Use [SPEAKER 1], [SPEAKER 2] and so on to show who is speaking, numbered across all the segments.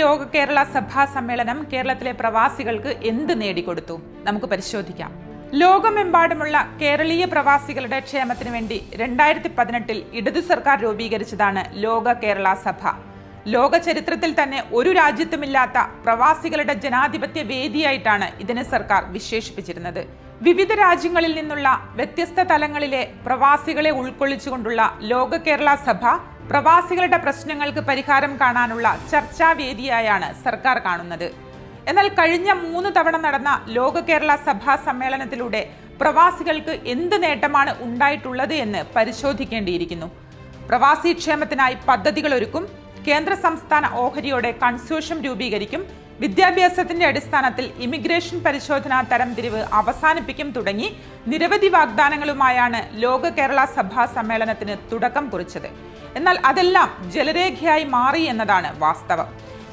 [SPEAKER 1] ലോക കേരള സഭാ സമ്മേളനം കേരളത്തിലെ പ്രവാസികൾക്ക് എന്ത് നേടിക്കൊടുത്തു? നമുക്ക് പരിശോധിക്കാം. ലോകമെമ്പാടുമുള്ള കേരളീയ പ്രവാസികളുടെ ക്ഷേമത്തിനു വേണ്ടി രണ്ടായിരത്തി പതിനെട്ടിൽ ഇടതു സർക്കാർ രൂപീകരിച്ചതാണ് ലോക കേരള സഭ. ലോക ചരിത്രത്തിൽ തന്നെ ഒരു രാജ്യത്തുമില്ലാത്ത പ്രവാസികളുടെ ജനാധിപത്യ വേദിയായിട്ടാണ് ഇതിനെ സർക്കാർ വിശേഷിപ്പിച്ചിരുന്നത്. വിവിധ രാജ്യങ്ങളിൽ നിന്നുള്ള വ്യത്യസ്ത തലങ്ങളിലെ പ്രവാസികളെ ഉൾക്കൊള്ളിച്ചുകൊണ്ടുള്ള ലോക കേരള സഭ പ്രവാസികളുടെ പ്രശ്നങ്ങൾക്ക് പരിഹാരം കാണാനുള്ള ചർച്ചാവേദിയായാണ് സർക്കാർ കാണുന്നത്. എന്നാൽ കഴിഞ്ഞ മൂന്ന് തവണ നടന്ന ലോക കേരള സഭാ സമ്മേളനത്തിലൂടെ പ്രവാസികൾക്ക് എന്ത് നേട്ടമാണ് ഉണ്ടായിട്ടുള്ളത് എന്ന് പരിശോധിക്കേണ്ടിയിരിക്കുന്നു. പ്രവാസി ക്ഷേമത്തിനായി പദ്ധതികൾ ഒരുക്കും കേന്ദ്ര സംസ്ഥാന ഓഹരിയോടെ കൺസോഷ്യം രൂപീകരിക്കും വിദ്യാഭ്യാസത്തിന്റെ അടിസ്ഥാനത്തിൽ ഇമിഗ്രേഷൻ പരിശോധന തരംതിരിവ് അവസാനിപ്പിക്കും തുടങ്ങി നിരവധി വാഗ്ദാനങ്ങളുമായാണ് ലോക കേരള സഭാ സമ്മേളനത്തിന് തുടക്കം കുറിച്ചത്. എന്നാൽ അതെല്ലാം ജലരേഖയായി മാറി എന്നതാണ് വാസ്തവം.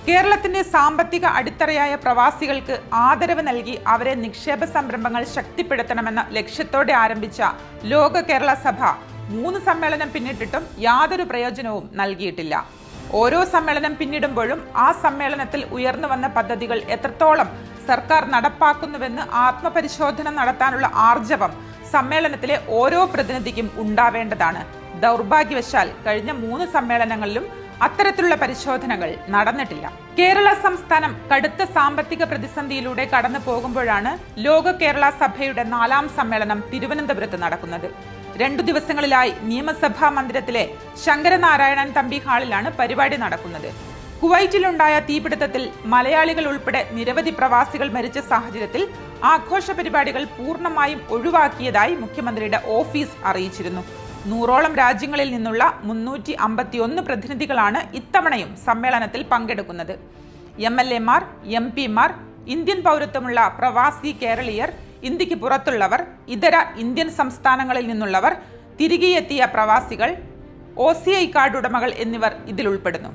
[SPEAKER 1] കേരളത്തിന്റെ സാമ്പത്തിക അടിത്തറയായ പ്രവാസികൾക്ക് ആദരവ് നൽകി അവരെ നിക്ഷേപ സംരംഭങ്ങൾ ശക്തിപ്പെടുത്തണമെന്ന ലക്ഷ്യത്തോടെ ആരംഭിച്ച ലോക കേരള സഭ മൂന്ന് സമ്മേളനം പിന്നിട്ടിട്ടും യാതൊരു പ്രയോജനവും നൽകിയിട്ടില്ല. ഓരോ സമ്മേളനം പിന്നിടുമ്പോഴും ആ സമ്മേളനത്തിൽ ഉയർന്നു വന്ന പദ്ധതികൾ എത്രത്തോളം സർക്കാർ നടപ്പാക്കുന്നുവെന്ന് ആത്മപരിശോധന നടത്താനുള്ള ആർജവം സമ്മേളനത്തിലെ ഓരോ പ്രതിനിധിക്കും ഉണ്ടാവേണ്ടതാണ്. ദൗർഭാഗ്യവശാൽ കഴിഞ്ഞ മൂന്ന് സമ്മേളനങ്ങളിലും അത്തരത്തിലുള്ള പരിശോധനകൾ നടന്നിട്ടില്ല. കേരള സംസ്ഥാനം കടുത്ത സാമ്പത്തിക പ്രതിസന്ധിയിലൂടെ കടന്നു പോകുമ്പോഴാണ് ലോക കേരള സഭയുടെ നാലാം സമ്മേളനം തിരുവനന്തപുരത്ത് നടക്കുന്നത്. രണ്ടു ദിവസങ്ങളിലായി നിയമസഭാ മന്ദിരത്തിലെ ശങ്കരനാരായണൻ തമ്പി ഹാളിലാണ് പരിപാടി നടക്കുന്നത്. കുവൈറ്റിലുണ്ടായ തീപിടുത്തത്തിൽ മലയാളികൾ ഉൾപ്പെടെ നിരവധി പ്രവാസികൾ മരിച്ച സാഹചര്യത്തിൽ ആഘോഷ പരിപാടികൾ പൂർണമായും ഒഴിവാക്കിയതായി മുഖ്യമന്ത്രിയുടെ ഓഫീസ് അറിയിച്ചിരുന്നു. നൂറോളം രാജ്യങ്ങളിൽ നിന്നുള്ള മുന്നൂറ്റി അമ്പത്തിയൊന്ന് പ്രതിനിധികളാണ് ഇത്തവണയും സമ്മേളനത്തിൽ പങ്കെടുക്കുന്നത്. എം എൽ എമാർ എം പിമാർ ഇന്ത്യൻ പൗരത്വമുള്ള പ്രവാസി കേരളീയർ ഇന്ത്യയ്ക്ക് പുറത്തുള്ളവർ ഇതര ഇന്ത്യൻ സംസ്ഥാനങ്ങളിൽ നിന്നുള്ളവർ തിരികെയെത്തിയ പ്രവാസികൾ ഒ സി ഐ കാർഡ് ഉടമകൾ എന്നിവർ ഇതിൽ ഉൾപ്പെടുന്നു.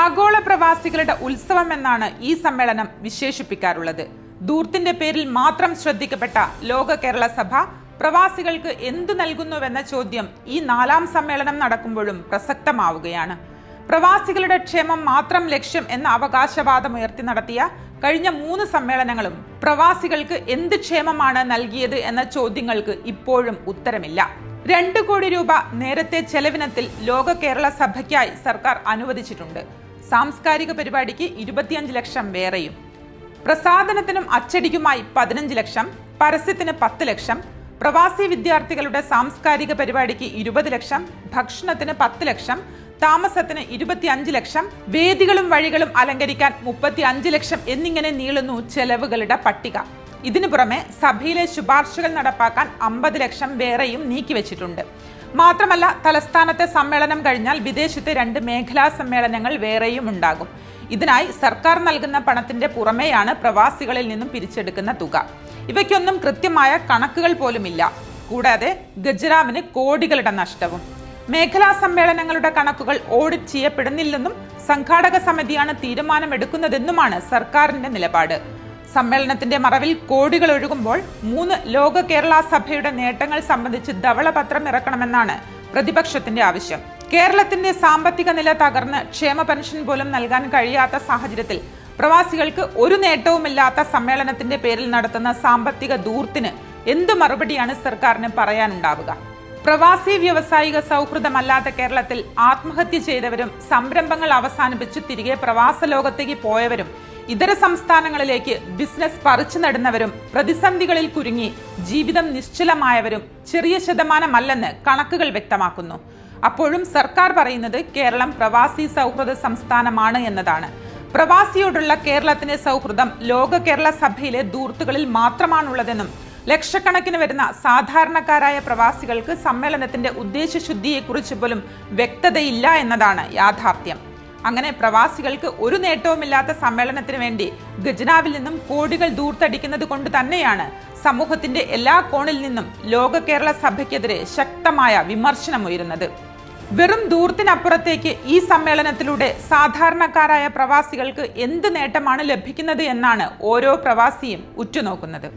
[SPEAKER 1] ആഗോള പ്രവാസികളുടെ ഉത്സവം എന്നാണ് ഈ സമ്മേളനം വിശേഷിപ്പിക്കാറുള്ളത്. ദൂർത്തിന്റെ പേരിൽ മാത്രം ശ്രദ്ധിക്കപ്പെട്ട ലോക കേരള സഭ പ്രവാസികൾക്ക് എന്തു നൽകുന്നുവെന്ന ചോദ്യം ഈ നാലാം സമ്മേളനം നടക്കുമ്പോഴും പ്രസക്തമാവുകയാണ്. പ്രവാസികളുടെ ക്ഷേമം മാത്രം ലക്ഷ്യം എന്ന അവകാശവാദം ഉയർത്തി നടത്തിയ കഴിഞ്ഞ മൂന്ന് സമ്മേളനങ്ങളും പ്രവാസികൾക്ക് എന്ത് ക്ഷേമമാണ് നൽകിയത് എന്ന ചോദ്യങ്ങൾക്ക് ഇപ്പോഴും ഉത്തരമില്ല. രണ്ട് കോടി രൂപ നേരത്തെ ചെലവിനത്തിൽ ലോക കേരള സഭയ്ക്കായി സർക്കാർ അനുവദിച്ചിട്ടുണ്ട്. സാംസ്കാരിക പരിപാടിക്ക് ഇരുപത്തിയഞ്ച് ലക്ഷം വേറെയും. പ്രസാദനത്തിനും അച്ചടിക്കുമായി പതിനഞ്ച് ലക്ഷം പരസ്യത്തിന് പത്ത് ലക്ഷം പ്രവാസി വിദ്യാർത്ഥികളുടെ സാംസ്കാരിക പരിപാടിക്ക് ഇരുപത് ലക്ഷം ഭക്ഷണത്തിന് പത്ത് ലക്ഷം താമസത്തിന് ഇരുപത്തിയഞ്ച് ലക്ഷം വേദികളും വഴികളും അലങ്കരിക്കാൻ മുപ്പത്തി അഞ്ച് ലക്ഷം എന്നിങ്ങനെ നീളുന്നു ചെലവുകളുടെ പട്ടിക. ഇതിനു പുറമെ സഭയിലെ ശുപാർശകൾ നടപ്പാക്കാൻ അമ്പത് ലക്ഷം വേറെയും നീക്കിവെച്ചിട്ടുണ്ട്. മാത്രമല്ല തലസ്ഥാനത്തെ സമ്മേളനം കഴിഞ്ഞാൽ വിദേശത്തെ രണ്ട് മേഖലാ സമ്മേളനങ്ങൾ വേറെയും ഉണ്ടാകും. ഇതിനായി സർക്കാർ നൽകുന്ന പണത്തിന്റെ പുറമെയാണ് പ്രവാസികളിൽ നിന്നും പിരിച്ചെടുക്കുന്ന തുക. ഇവയ്ക്കൊന്നും കൃത്യമായ കണക്കുകൾ പോലുമില്ല. കൂടാതെ ഗജറാമിന് കോടികളുടെ നഷ്ടവും. മേഖലാ സമ്മേളനങ്ങളുടെ കണക്കുകൾ ഓഡിറ്റ് ചെയ്യപ്പെടുന്നില്ലെന്നും സംഘാടക സമിതിയാണ് തീരുമാനമെടുക്കുന്നതെന്നുമാണ് സർക്കാരിന്റെ നിലപാട്. സമ്മേളനത്തിന്റെ മറവിൽ കോടികൾ ഒഴുകുമ്പോൾ മൂന്ന് ലോക കേരള സഭയുടെ നേട്ടങ്ങൾ സംബന്ധിച്ച് ധവളപത്രം ഇറക്കണമെന്നാണ് പ്രതിപക്ഷത്തിന്റെ ആവശ്യം. കേരളത്തിന്റെ സാമ്പത്തിക നില തകർന്ന് ക്ഷേമ പെൻഷൻ പോലും നൽകാൻ കഴിയാത്ത സാഹചര്യത്തിൽ പ്രവാസികൾക്ക് ഒരു നേട്ടവുമില്ലാത്ത സമ്മേളനത്തിന്റെ പേരിൽ നടത്തുന്ന സാമ്പത്തിക ദൂർത്തിന് എന്തു മറുപടിയാണ് സർക്കാരിന് പറയാനുണ്ടാവുക? പ്രവാസി വ്യവസായിക സൗഹൃദമല്ലാത്ത കേരളത്തിൽ ആത്മഹത്യ ചെയ്തവരും സംരംഭങ്ങൾ അവസാനിപ്പിച്ച് തിരികെ പ്രവാസ ലോകത്തേക്ക് പോയവരും ഇതര സംസ്ഥാനങ്ങളിലേക്ക് ബിസിനസ് പറിച്ചു നടുന്നവരും പ്രതിസന്ധികളിൽ കുരുങ്ങി ജീവിതം നിശ്ചലമായവരും ചെറിയ ശതമാനമല്ലെന്ന് കണക്കുകൾ വ്യക്തമാക്കുന്നു. അപ്പോഴും സർക്കാർ പറയുന്നത് കേരളം പ്രവാസി സൗഹൃദ സംസ്ഥാനമാണ് എന്നതാണ്. പ്രവാസിയോടുള്ള കേരളത്തിന്റെ സൗഹൃദം ലോക കേരള സഭയിലെ ദൂർത്തുകളിൽ മാത്രമാണുള്ളതെന്നും ലക്ഷക്കണക്കിന് വരുന്ന സാധാരണക്കാരായ പ്രവാസികൾക്ക് സമ്മേളനത്തിന്റെ ഉദ്ദേശശുദ്ധിയെക്കുറിച്ച് പോലും വ്യക്തതയില്ല എന്നതാണ് യാഥാർത്ഥ്യം. അങ്ങനെ പ്രവാസികൾക്ക് ഒരു നേട്ടവുമില്ലാത്ത സമ്മേളനത്തിന് വേണ്ടി ഖജനാവിൽ നിന്നും കോടികൾ ദൂർത്തടിക്കുന്നത് കൊണ്ട് തന്നെയാണ് സമൂഹത്തിന്റെ എല്ലാ കോണിൽ നിന്നും ലോക കേരള സഭയ്ക്കെതിരെ ശക്തമായ വിമർശനമുയരുന്നത് വെറും ദൂർത്തിനപ്പുറത്തേക്ക് ഈ സമ്മേളനത്തിലൂടെ സാധാരണക്കാരായ പ്രവാസികൾക്ക് എന്ത് നേട്ടമാണ് ലഭിക്കുന്നത് എന്നാണ് ഓരോ പ്രവാസിയും ഉറ്റുനോക്കുന്നത്.